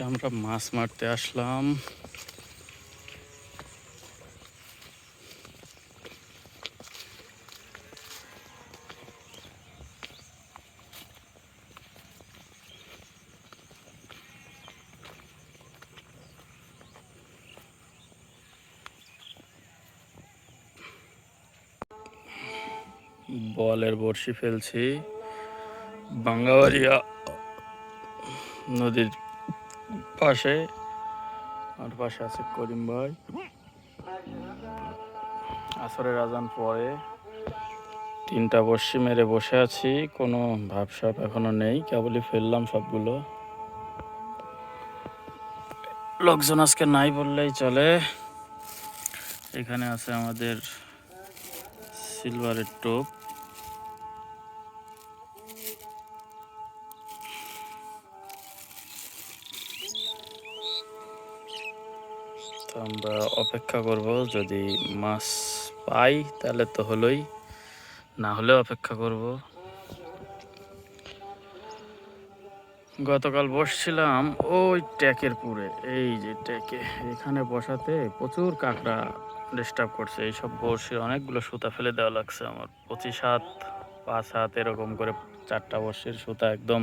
আমরা মাছ মারতে আসলাম। বলের বড়শি ফেলছি। বাঙ্গাবাড়িয়া নদীর পাশে। আর পাশে আছে করিম ভাই। আসরের আজান পরে। তিনটা বর্ষি মেরে বসে আছি, কোনো ভাবসাব এখনও নেই, কেবলই ফেললাম সবগুলো। লোকজন আজকে নাই বললেই চলে। এখানে আছে আমাদের সিলভারের টোপ। আমরা অপেক্ষা করব যদি মাছ পাই তাহলে তো হলোই, না হলেও অপেক্ষা করব। গতকাল বসছিলাম ওই ট্যাকের পুরে, এই যে ট্যাকে। এখানে বসাতে প্রচুর কাঁকড়া ডিস্টার্ব করছে। এইসব বড়শির অনেকগুলো সুতা ফেলে দেওয়া লাগছে আমার। পঁচিশ হাত, পাঁচ হাত এরকম করে চারটা বড়শির সুতা একদম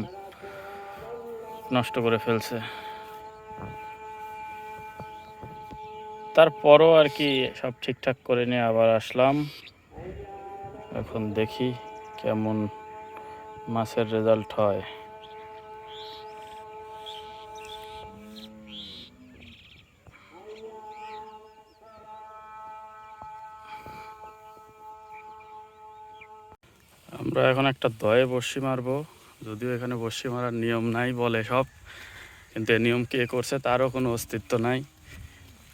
নষ্ট করে ফেলছে। তারপরও আর কি সব ঠিকঠাক করে নিয়ে আবার আসলাম। এখন দেখি কেমন মাছের রেজাল্ট হয়। আমরা এখন একটা দয়ে বড়শি মারবো। যদিও এখানে বড়শি মারার নিয়ম নাই বলে সব। কিন্তু এই নিয়ম কে করছে তারও কোনো অস্তিত্ব নাই।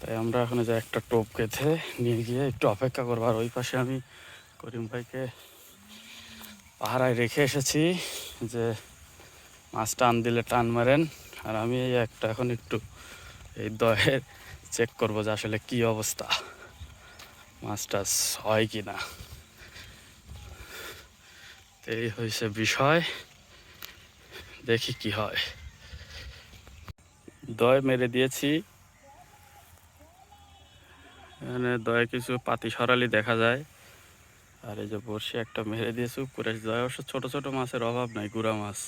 তাই আমরা এখন যে একটা টোপ কেটে নিয়ে গিয়ে একটু অপেক্ষা করব। আর ওই পাশে আমি করিম ভাইকে পাহারায় রেখে এসেছি যে মাছ টান দিলে টান মারেন। আর আমি এই একটা এখন একটু এই দয়ের চেক করব যে আসলে কি অবস্থা, মাছ টাছ হয় কি না এই হয়েছে বিষয়, দেখি কি হয়। দয় মেরে দিয়েছি। এখানে দয়ে কিছু পাতি সরালি দেখা যায়। আর এই যে বর্ষি একটা মেরে দিয়েছে উপরে। দয় অবশ্য ছোট ছোট মাছের অভাব নাই, গুড়া মাছ।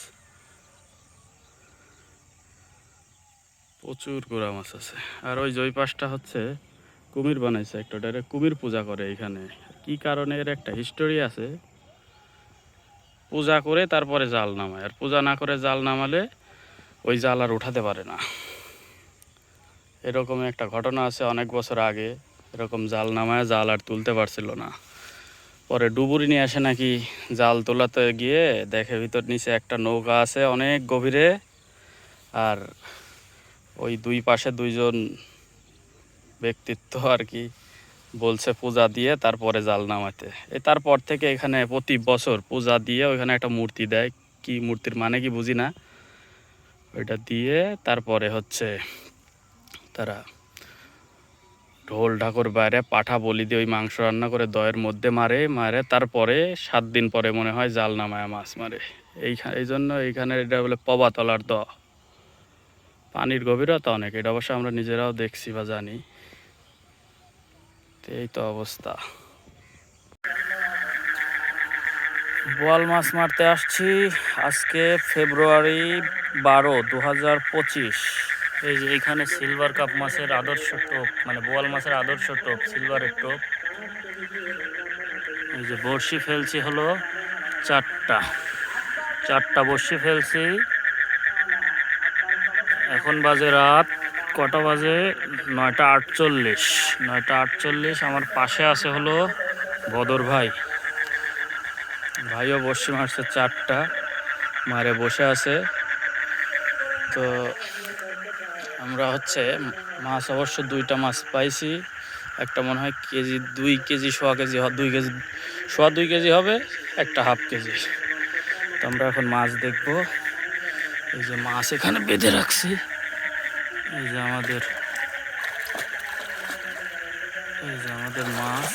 প্রচুর গুড়া মাছ আছে। আর ওই জয় পাশটা হচ্ছে কুমির বানাইছে একটা ডাইরেক্ট কুমির পূজা করে এখানে। কি কারণে এর একটা হিস্টোরি আছে? পূজা করে তারপরে জাল নামায়। আর পূজা না করে জাল নামালে ওই জাল আর উঠাতে পারে না। এরকম একটা ঘটনা আছে অনেক বছর আগে। এরকম জাল নামায়, জাল আর তুলতে পারছিল না। পরে ডুবুরি নিয়ে আসে নাকি জাল তোলাতে গিয়ে দেখে ভিতর নিচে একটা নৌকা আছে অনেক গভীরে, আর ওই দুই পাশে দুইজন ব্যক্তিত্ব আর কি বলছে পূজা দিয়ে তারপরে জাল নামাতে। এই তারপর থেকে এখানে প্রতি বছর পূজা দিয়ে ওইখানে একটা মূর্তি দেয়। কি মূর্তির মানে কি বুঝি না। ওইটা দিয়ে তারপরে হচ্ছে তারা ঢোল ঢাকুর বাইরে পাঠা বলি দিয়ে ওই মাংস রান্না করে দয়ের মধ্যে মারে মারে, তারপরে সাত দিন পরে মনে হয় জাল নামায় মাছ মারে। এইখানে এই জন্য এইখানে এটা বলে পবাতলার দ। পানির গভীরতা অনেক, এটা অবশ্য আমরা নিজেরাও দেখছি বা জানি। এই তো অবস্থা। বোয়াল মাছ মারতে আসছি আজকে ফেব্রুয়ারি বারো দু হাজার পঁচিশ। এই যে এখানে সিলভার কাপ মাছের আদর্শ টোপ মানে বোয়াল মাছের আদর্শ টোপ সিলভারের টোপ। এই যে বড়শি ফেলছি হলো চারটা। চারটা বড়শি ফেলছি। এখন বাজে রাত কটা বাজে? নয়টা আটচল্লিশ। নয়টা আটচল্লিশ, আমার পাশে আছে হলো বদর ভাই। ভাইও বসে মারছে চারটা, মারে বসে আছে। তো আমরা হচ্ছে মাছ অবশ্য দুইটা মাছ পাইছি। একটা মনে হয় কেজি দুই কেজি, সোয়া কেজি দুই কেজি, সোয়া দুই কেজি হবে, একটা হাফ কেজি। তো আমরা এখন মাছ দেখব। এই যে মাছ এখানে বেঁধে রাখছি। এই যে আমাদের, এই যে আমাদের মাছ।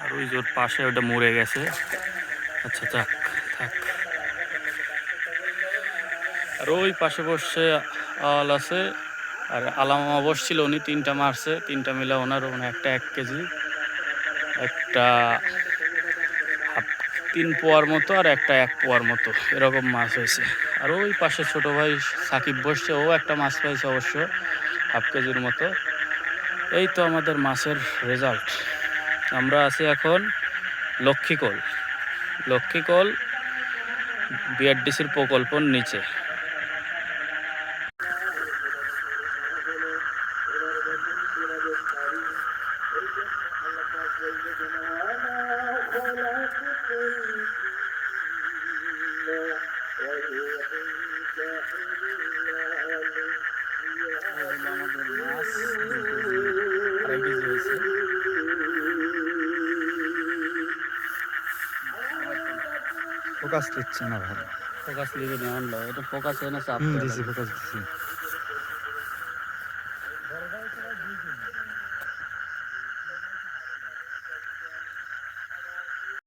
আর ওই যে পাশে ওটা মরে গেছে। আচ্ছা থাক থাক আর ওই পাশে বসছে আল আছে, আর আলামা বসছিল উনি, তিনটা মারছে, তিনটা মিলে ওনার ওনার একটা এক কেজি, একটা তিন পোয়ার মতো আর একটা এক পোয়ার মতো, এরকম মাছ হয়েছে। আর ওই পাশে ছোট ভাই সাকিব বসছে, ও একটা মাছ পাইছে অবশ্য, হাফ কেজির মতো। এই তো আমাদের মাছের রেজাল্ট আমরা আছি এখন লক্ষ্মীকল। লক্ষ্মীকল বিআরডিসির প্রকল্পর নিচে। ফোকাস দিচ্ছে না ভালো। ফোকাস নিয়ে আনলো এটা ফোকাস না চাপ দিছি। ফোকাস দিছি